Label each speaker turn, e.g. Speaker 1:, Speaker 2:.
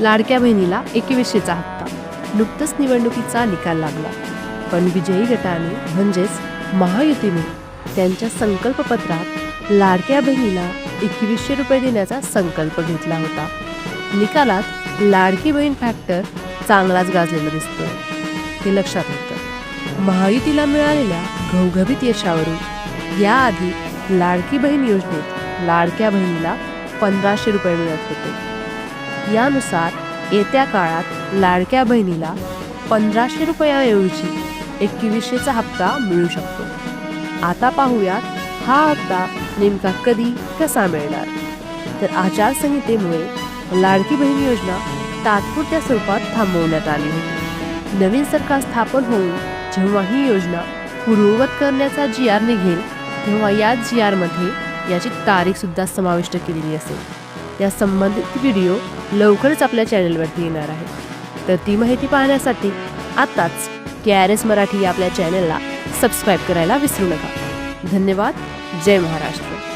Speaker 1: लाडक्या बहिणीला एकवीसशेचा हप्ता. नुकतंच निवडणुकीचा निकाल लागला. पण विजयी गटाने म्हणजेच महायुतीने त्यांच्या संकल्पपत्रात लाडक्या बहिणीला एकवीसशे रुपये देण्याचा संकल्प घेतला होता. निकालात लाडकी बहीण फॅक्टर चांगलाच गाजलेला दिसतोय. हे लक्षात होतं. महायुतीला मिळालेल्या घवघवीत यशावरून याआधी लाडकी बहीण योजनेत लाडक्या बहिणीला पंधराशे रुपये मिळत होते. यानुसार येत्या काळात लाडक्या बहिणीला पंधराशे रुपयाऐवजी एकवीसशेचा हप्ता मिळू शकतो. आता पाहूयात हा हप्ता नेमका कधी कसा मिळणार? तर आचारसंहितेमुळे लाडकी बहीण योजना तात्पुरत्या स्वरूपात थांबवण्यात आली होती. नवीन सरकार स्थापन होऊन जेव्हा ही योजना पूर्ववत करण्याचा जी आर निघेल तेव्हा याच जी आरमध्ये याची तारीख सुद्धा समाविष्ट केलेली असेल. या संबंधित व्हिडिओ लवकरच आपल्या चॅनलवरती येणार आहे. तर ती माहिती पाहण्यासाठी आत्ताच के आर एस मराठी या आपल्या चॅनलला सबस्क्राईब करायला विसरू नका. धन्यवाद. जय महाराष्ट्र.